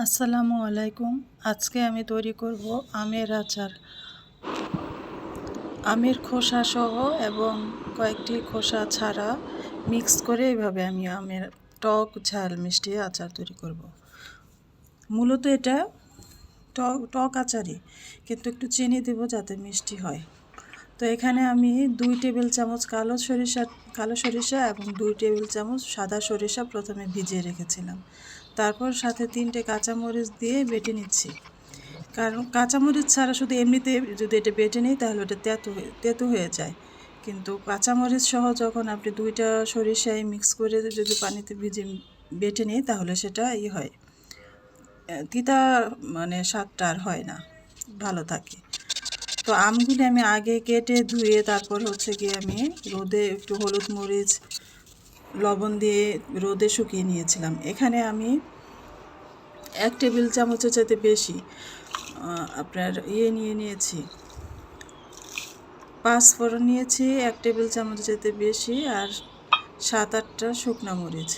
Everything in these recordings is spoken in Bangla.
আসসালামু আলাইকুম। আজকে আমি তৈরি করব আমের আচার। আমের খোসা সহ এবং কয়েকটি খোসা ছাড়া মিক্স করে এভাবে আমি আমের টক, ঝাল, মিষ্টি আচার তৈরি করব। মূলত এটা টক টক আচারই, কিন্তু একটু চিনি দেব যাতে মিষ্টি হয়। তো এখানে আমি দুই টেবিল চামচ কালো সরিষা কালো সরিষা এবং দুই টেবিল চামচ সাদা সরিষা প্রথমে ভিজিয়ে রেখেছিলাম। তারপর সাথে তিনটে কাঁচামরিচ দিয়ে বেটে নিচ্ছি। কারণ কাঁচামরিচ ছাড়া শুধু এমনিতে যদি এটা বেটে নিই, তাহলে ওটা তেতো হয়ে তেতো হয়ে যায়। কিন্তু কাঁচামরিচ সহ যখন আপনি দুইটা সরিষায় মিক্স করে যদি পানিতে ভিজে বেটে নিই, তাহলে সেটা ই হয়। তিতা মানে স্বাদটা আর হয় না, ভালো থাকে। তো আমগুলি আমি আগে কেটে ধুয়ে তারপর হচ্ছে গিয়ে আমি রোদে একটু হলুদ মরিচ লবণ দিয়ে রোদে শুকিয়ে নিয়েছিলাম। এখানে আমি এক টেবিল চামচের চাইতে বেশি আপনার ইয়ে নিয়ে নিয়েছি। পাঁচ ফোড়ন নিয়েছি, এক টেবিল চামচের চাইতে বেশি আর সাত আটটা শুকনা মরিচ।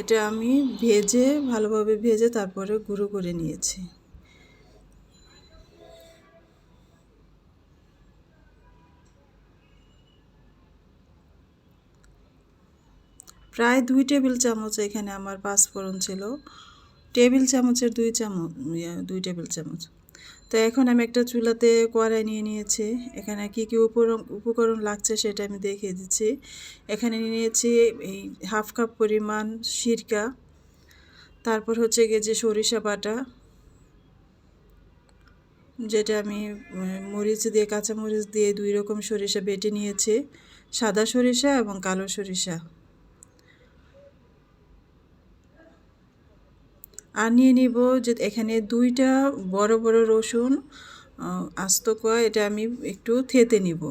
এটা আমি ভেজে, ভালোভাবে ভেজে তারপরে গুঁড়ো করে নিয়েছি। প্রায় দুই টেবিল চামচ এখানে আমার পাঁচফোড়ন ছিল। টেবিল চামচের দুই চামচ দুই টেবিল চামচ। তো এখন আমি একটা চুলাতে কড়াই নিয়ে নিয়েছি। এখানে কী কী উপকরণ উপকরণ লাগছে সেটা আমি দেখিয়ে দিচ্ছি। এখানে নিয়ে নিয়েছি এই হাফ কাপ পরিমাণ সিরকা, তারপর হচ্ছে গিয়ে যে সরিষা বাটা, যেটা আমি মরিচ দিয়ে কাঁচা মরিচ দিয়ে দুই রকম সরিষা বেটে নিয়েছি। সাদা সরিষা এবং কালো সরিষা। আর নিয়ে নিব যে এখানে দুইটা বড় বড় রসুন আস্ত কোয়া, এটা আমি একটু থেতে নিব।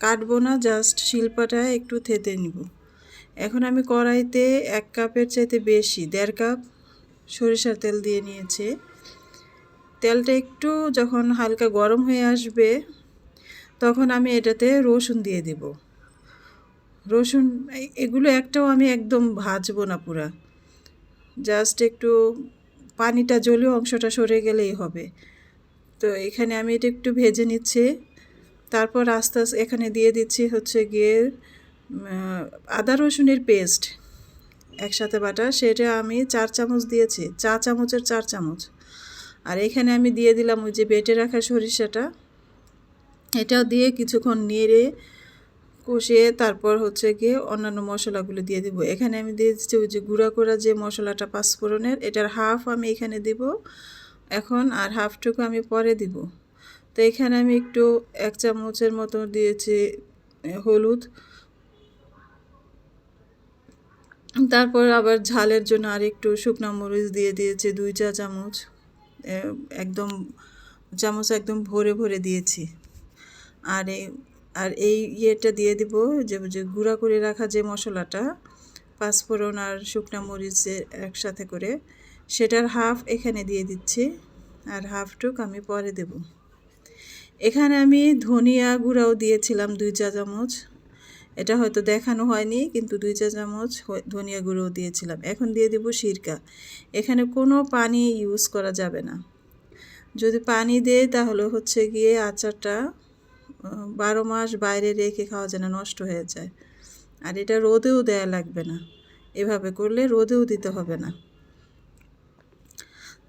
কাটবো না, জাস্ট শিল্পাটা একটু থেতে নিব। এখন আমি কড়াইতে এক কাপের চাইতে বেশি, দেড় কাপ সরিষার তেল দিয়ে নিয়েছি। তেলটা একটু যখন হালকা গরম হয়ে আসবে, তখন আমি এটাতে রসুন দিয়ে দেব। রসুন এগুলো একটাও আমি একদম ভাজবো না পুরা। জাস্ট একটু পানিটা, জলীয় অংশটা সরে গেলেই হবে। তো এখানে আমি এটা একটু ভেজে নিচ্ছি। তারপর আস্তে আস্তে এখানে দিয়ে দিচ্ছি হচ্ছে গিয়ে আদা রসুনের পেস্ট একসাথে বাটা। সেটা আমি চার চামচ দিয়েছি, চা চামচের চার চামচ। আর এখানে আমি দিয়ে দিলাম ওই যে বেটে রাখা সরিষাটা। এটাও দিয়ে কিছুক্ষণ নেড়ে কষিয়ে তারপর হচ্ছে গিয়ে অন্যান্য মশলাগুলো দিয়ে দিব। এখানে আমি দিয়ে দিচ্ছি ওই যে গুঁড়া করা যে মশলাটা পাঁচফোড়নের, এটার হাফ আমি এখানে দিব। এখন আর হাফটুকু আমি পরে দিব। তো এখানে আমি একটু এক চামচের মতো দিয়েছি হলুদ। তারপর আবার ঝালের জন্য আর একটু শুকনো মরিচ দিয়ে দিয়েছি, দুই চা চামচ। একদম চামচ একদম ভরে ভরে দিয়েছি। আর আর এই ইয়েটা দিয়ে দিব যে যে গুঁড়া করে রাখা যে মশলাটা, পাঁচফোড়ন আর শুকনো মরিচের একসাথে করে, সেটার হাফ এখানে দিয়ে দিচ্ছি আর হাফটুক আমি পরে দেব। এখানে আমি ধনিয়া গুঁড়াও দিয়েছিলাম দুই চা চামচ। এটা হয়তো দেখানো হয়নি, কিন্তু দুই চা চামচ ধনিয়া গুঁড়োও দিয়েছিলাম। এখন দিয়ে দেব সিরকা। এখানে কোনো পানি ইউজ করা যাবে না। যদি পানি দেয় তাহলে হচ্ছে গিয়ে আচারটা বারো মাস বাইরে রেখে খাওয়া যেন নষ্ট হয়ে যায়। আর এটা রোদেও দেয়া লাগবে না। এভাবে করলে রোদেও দিতে হবে না।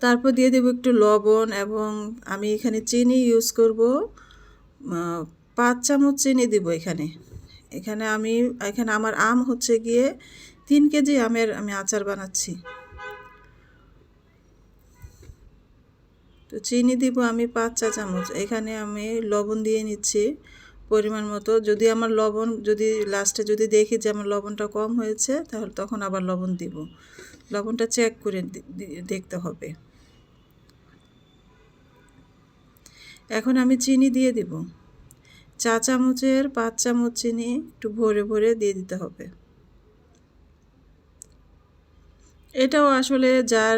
তারপর দিয়ে দেবো একটু লবণ এবং আমি এখানে চিনি ইউজ করব। পাঁচ চামচ চিনি দিব এখানে। এখানে আমি, এখানে আমার আম হচ্ছে গিয়ে তিন কেজি আমের আমি আচার বানাচ্ছি। তো চিনি দিব আমি পাঁচ চা চামচ। এখানে আমি লবণ দিয়ে নিচ্ছি পরিমাণ মতো। যদি আমার লবণ, যদি লাস্টে যদি দেখি যে আমার লবণটা কম হয়েছে, তাহলে তখন আবার লবণ দিব। লবণটা চেক করে দেখতে হবে। এখন আমি চিনি দিয়ে দিব। চা চামচের পাঁচ চামচ চিনি একটু ভরে ভরে দিয়ে দিতে হবে। এটাও আসলে যার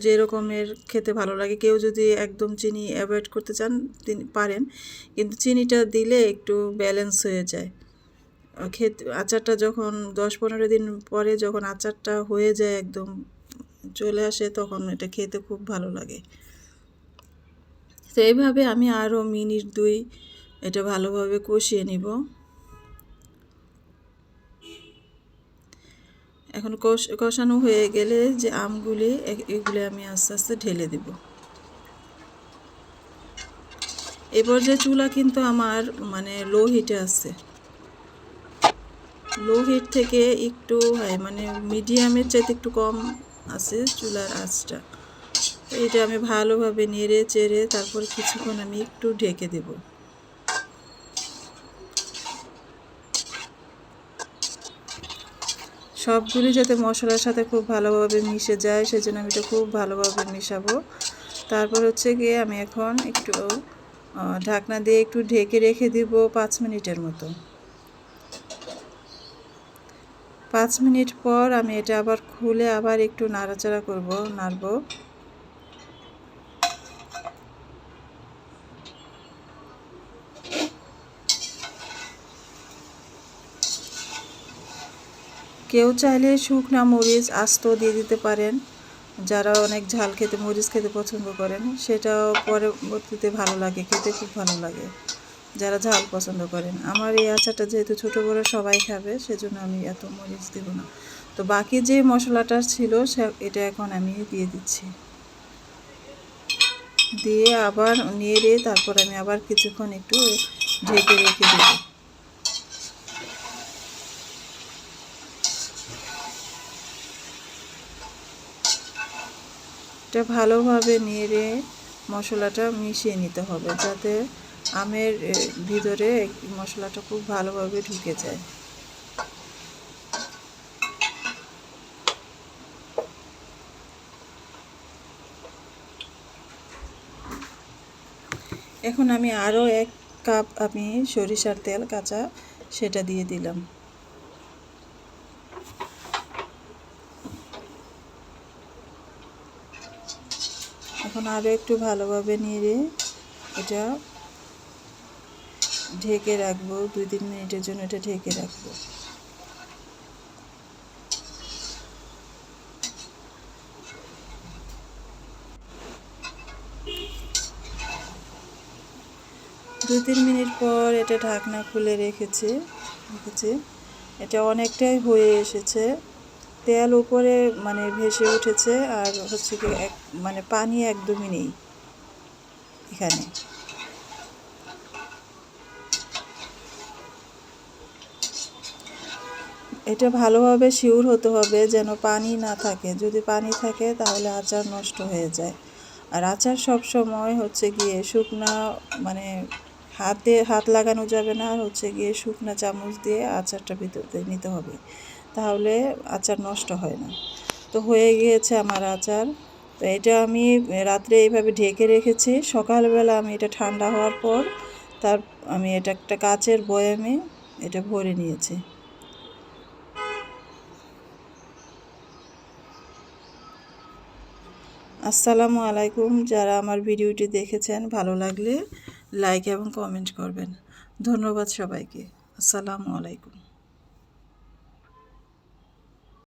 যে রকমের খেতে ভালো লাগে। কেউ যদি একদম চিনি অ্যাভয়েড করতে চান, তিনি পারেন। কিন্তু চিনিটা দিলে একটু ব্যালেন্স হয়ে যায়। খেতে, আচারটা যখন দশ পনেরো দিন পরে যখন আচারটা হয়ে যায় একদম চলে আসে, তখন এটা খেতে খুব ভালো লাগে। তো এইভাবে আমি আরও মিনিট দুই এটা ভালোভাবে কষিয়ে নিব। এখন কষ- কষানো হয়ে গেলে যে আমগুলি এগুলি আমি আস্তে আস্তে ঢেলে দিব। এবার যে চুলা কিন্তু আমার মানে লো হিটে আছে। লো হিট থেকে একটু হয় মানে মিডিয়ামের চাইতে একটু কম আছে চুলার আঁচটা। এটা আমি ভালোভাবে নেড়ে চেড়ে তারপর কিছুক্ষণ আমি একটু ঢেকে দেব। সবগুলি যাতে মশলার সাথে খুব ভালোভাবে মিশে যায়, সেজন্য আমি এটা খুব ভালোভাবে মিশাবো। তারপর হচ্ছে গিয়ে আমি এখন একটু ঢাকনা দিয়ে একটু ঢেকে রেখে দিব পাঁচ মিনিটের মতো। পাঁচ মিনিট পর আমি এটা আবার খুলে আবার একটু নাড়াচাড়া করব, নাড়ব। কেউ চাইলে শুকনা মরিচ আস্ত দিয়ে দিতে পারেন। যারা অনেক ঝাল খেতে মরিচ খেতে পছন্দ করেন, সেটাও পরবর্তীতে ভালো লাগে, খেতে খুব ভালো লাগে। যারা ঝাল পছন্দ করেন। আমার এই আচারটা যেহেতু ছোটো বড়ো সবাই খাবে, সেজন্য আমি এত মরিচ দেব না। তো বাকি যে মশলাটা ছিল, সে এটা এখন আমি দিয়ে দিচ্ছি। দিয়ে আবার নেড়ে তারপর আমি আবার কিছুক্ষণ একটু ঢেকে রেখে দেবো। এটা ভালোভাবে নেড়ে মশলাটা মিশিয়ে নিতে হবে যাতে আমের ভিতরে মশলাটা খুব ভালোভাবে ঢুকে যায়। এখন আমি আরও এক কাপ আমি সরিষার তেল, কাঁচা সেটা দিয়ে দিলাম। এখন আরও একটু ভালোভাবে নেড়ে এটা ঢেকে রাখব, দুই তিন মিনিটের জন্য এটা ঢেকে রাখব। দু তিন মিনিট পর এটা ঢাকনা খুলে রেখেছে রেখেছে। এটা অনেকটাই হয়ে এসেছে। তেল উপরে মানে ভেসে উঠেছে আর হচ্ছে কি এক মানে পানি একদমই নেই এখানে। এটা ভালোভাবে শিওর হতে হবে যেন পানি না থাকে। যদি পানি থাকে তাহলে আচার নষ্ট হয়ে যায়। আর আচার সব সময় হচ্ছে গিয়ে শুকনা মানে হাতে হাত লাগানো যাবে না। আর হচ্ছে গিয়ে শুকনা চামচ দিয়ে আচারটা ভিতরে নিতে হবে। তাহলে আচার নষ্ট হয় না। তো হয়ে গিয়েছে আমার আচার। তো এটা আমি রাত্রে এইভাবে ঢেকে রেখেছি। সকালবেলা আমি এটা ঠান্ডা হওয়ার পর তার আমি এটা একটা কাচের বয়ামে এটা ভরে নিয়েছি। আসসালামু আলাইকুম। যারা আমার ভিডিওটি দেখেছেন, ভালো লাগলে লাইক এবং কমেন্ট করবেন। ধন্যবাদ সবাইকে। আসসালামু আলাইকুম।